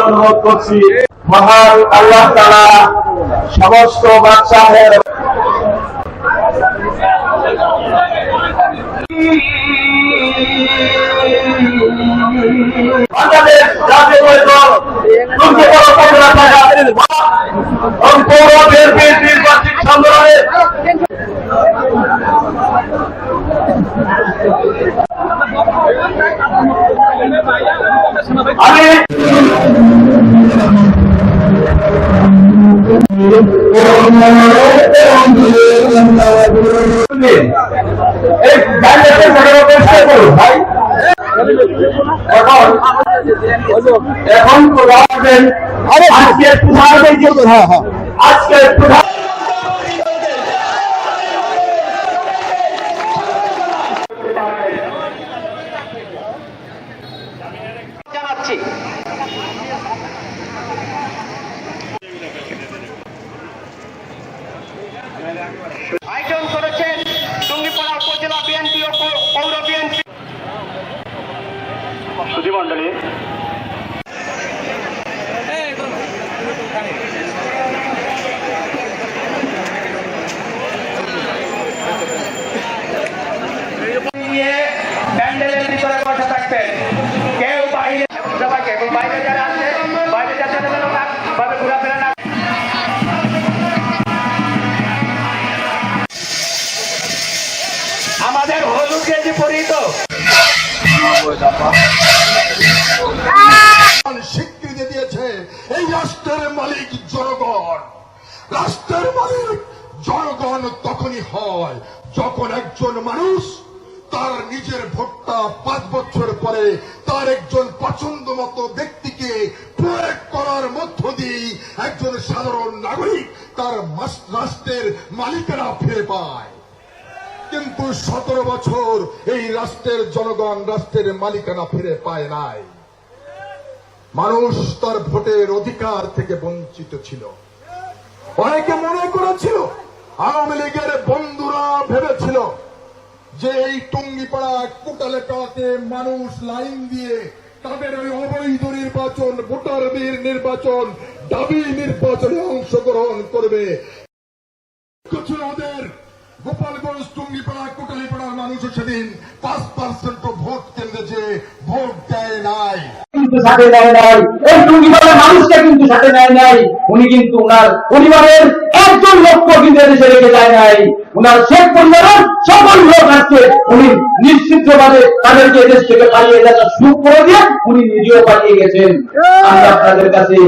অনুরোধ করছি মহান আল্লাহ তারা সমস্ত বাচ্চাদের আমি এখন এখন প্রধান আজকে প্রধান আজকে প্রধান আয়োজন করেছেন টুঙ্গিপাড়া উপজেলা বিএনপি ও পৌর বিএনপি। সুধীমণ্ডলী নিয়ে প্যান্ডেলের ভিতরে বসে থাকবেন। কেউ বাইরে সবাইকে বাইরে যারা আছে বাইরে যাতে ঘোরাফেরা না গেঞ্জি পরিহিত স্বীকৃতি দিয়েছে এই রাষ্ট্রের মালিক জনগণ। রাষ্ট্রের মালিক জনগণ তখনই হয় যখন একজন মানুষ তার নিজের ভোটটা পাঁচ বছর পরে তার একজন পছন্দ মতো ব্যক্তিকে প্রয়োগ করার মধ্য দিয়ে একজন সাধারণ নাগরিক তার রাষ্ট্রের মালিকেরা ফিরে পায়। কিন্তু সতেরো বছর এই রাষ্ট্রের জনগণ, রাষ্ট্রের মালিকানা ফিরে পায় নাই। মানুষ তার ভোটের অধিকার থেকে বঞ্চিত ছিল। অনেকে মনে করেছিল, আওয়ামী লীগের বন্ধুরা ভেবেছিল যে এই টুঙ্গিপাড়া কোটালেটাতে মানুষ লাইন দিয়ে তাদের ওই অবৈধ নির্বাচন ভোটারদের নির্বাচন, দাবি নির্বাচনে অংশগ্রহণ করবে। ছিল ওদের গোপালগঞ্জ টুঙ্গিপাড়া কোটালিপাড়ার মানুষ সেদিন পাঁচ পার্সেন্ট ভোট কেন্দ্রে যে ভোট দেয় নাই। নিজেও পালিয়ে গেছেন। আমি আপনাদের কাছে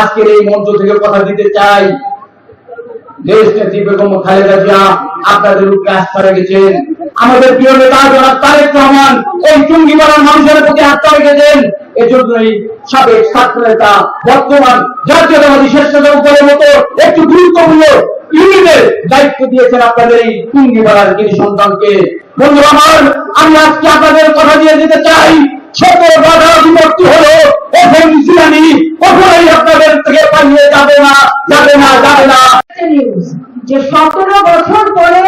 আজকের এই মঞ্চ থেকে কথা দিতে চাই। দেশ নেত্রী বেগম খালেদা জিয়া আপনাদের উপরে আস্থা রেখেছেন আমাদের প্রিয় নেতা জনাব তারেক রহমান, এই টুঙ্গিপাড়ার মানুষের প্রতি আস্থা রেখেছেন। এজন্যই সাবেক ছাত্র নেতা, বর্তমান জাতীয়তাবাদী শ্রেষ্ঠতা উপরের মতো একটি গুরুত্বপূর্ণ ইউনিটের দায়িত্ব দিয়েছেন আপনাদের এই টুঙ্গিপাড়ার কৃষি সন্তানকে। বন্ধু আমার, আমি আজকে আপনাদের কথা দিয়ে দিতে চাই, ছোট বাধা বিভক্তি হলো এখন ইসলামী কখনোই আপনাদের থেকে পালিয়ে যাবে না যাবে না যাবে না। নিউজ যে সতেরো বছর পরে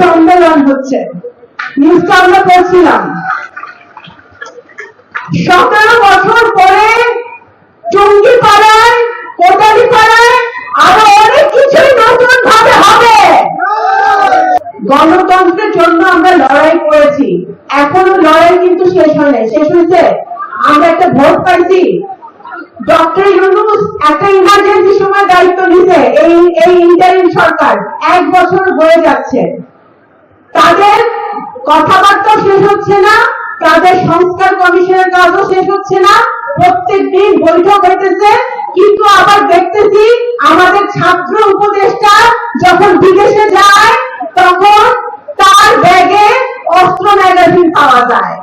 সম্মেলন হচ্ছে। নিউজটা আমরা সতেরো বছর পরে আরও অনেক নতুন ভাবে হবে। গণতন্ত্রের জন্য আমরা লড়াই করেছি। এখনও লড়াই কিন্তু শেষ হয় শেষ হয়েছে? আমরা একটা ভোট পাইছি। ডক্টর ইউনুস একটা ইমার্জেন্সি সময় দায়িত্ব নিছে এই এই ইন্টারিম সরকার এক বছর হয়ে যাচ্ছে। তাদের কথাবার্তা শেষ হচ্ছে না, তাদের সংস্কার কমিশনের কাজও শেষ হচ্ছে না প্রত্যেক দিন বৈঠক হইতেছে, কিন্তু আবার দেখতেছি আমাদের ছাত্র উপদেষ্টা যখন বিদেশে যায়, তখন তার ব্যাগে অস্ত্র ম্যাগাজিন পাওয়া যায়।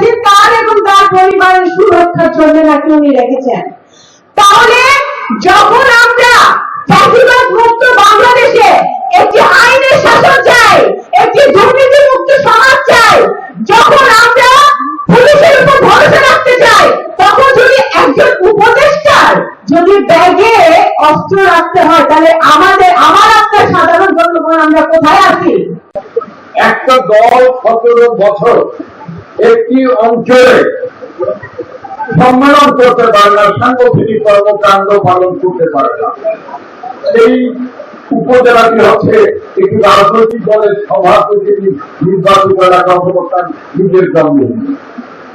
অস্ত্র তার এবং তার পরিবারের সুরক্ষার জন্য নাকি উনি রেখেছেন? তাহলে যখন আমরা মুক্ত বাংলাদেশে একটি আইনের শাসন চাই, একটি দুর্নীতি মুক্ত সমাজ চাই, যখন আমরা পুলিশের উপর ভরসা রাখতে চাই, তখন যদি একজন উপদেষ্টার যদি ব্যাগে অস্ত্র রাখতে হয়, তাহলে আমাদের, আমার আপনার সাধারণ আমরা কোথায় আছি? একটা দল সতেরো বছর একটি অঞ্চলে সম্মেলন করতে পারে না, সাংগঠনিক কর্মকাণ্ড পালন করতে পারে না। এই উপজেলাটি হচ্ছে একটি রাজনৈতিক দলের সভাপতি নির্বাচিত এলাকা অবস্থান নিজের জন্মে।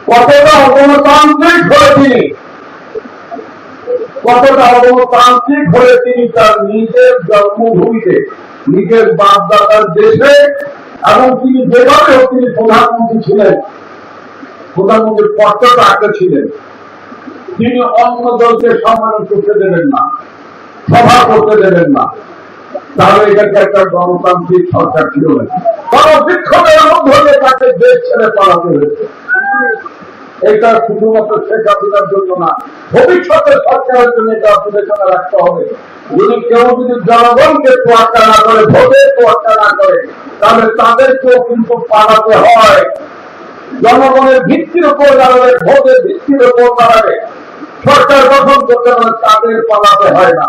কতটা অগণতান্ত্রিক হয়ে তিনি? কতটা অগণতান্ত্রিক হয়ে তিনি তার নিজের জন্মভূমিতে, নিজের বাপদাদার দেশে, এবং তিনি যেভাবে তিনি প্রধানমন্ত্রী ছিলেন প্রধানমন্ত্রীর পদটা আগে ছিলেন। তিনি অন্য দলকে সম্মান করতে দেবেন না, সভা করতে দেবেন না। তাহলে এটাকে একটা গণতান্ত্রিক সরকার ছিল গণবিক্ষোভের মধ্য তাকে দেশ ছেড়ে পালাতে হয়েছে। এটা শুধুমাত্র শেখ হাসিনার জন্য না, ভবিষ্যতের সরকারের জন্য এটা বিবেচনা রাখতে হবে। যদি কেউ যদি জনগণকে তোয়াক্কা না করে ভোটের তোয়াক্কা না করে, তাহলে তাদেরকেও কিন্তু পালাতে হয়। জনগণের ভিত্তির উপর দাঁড়াবে, ভোটের ভিত্তির উপর দাঁড়াবে। সরকার গঠন করতে হলে তাদের পালাতে হয় না।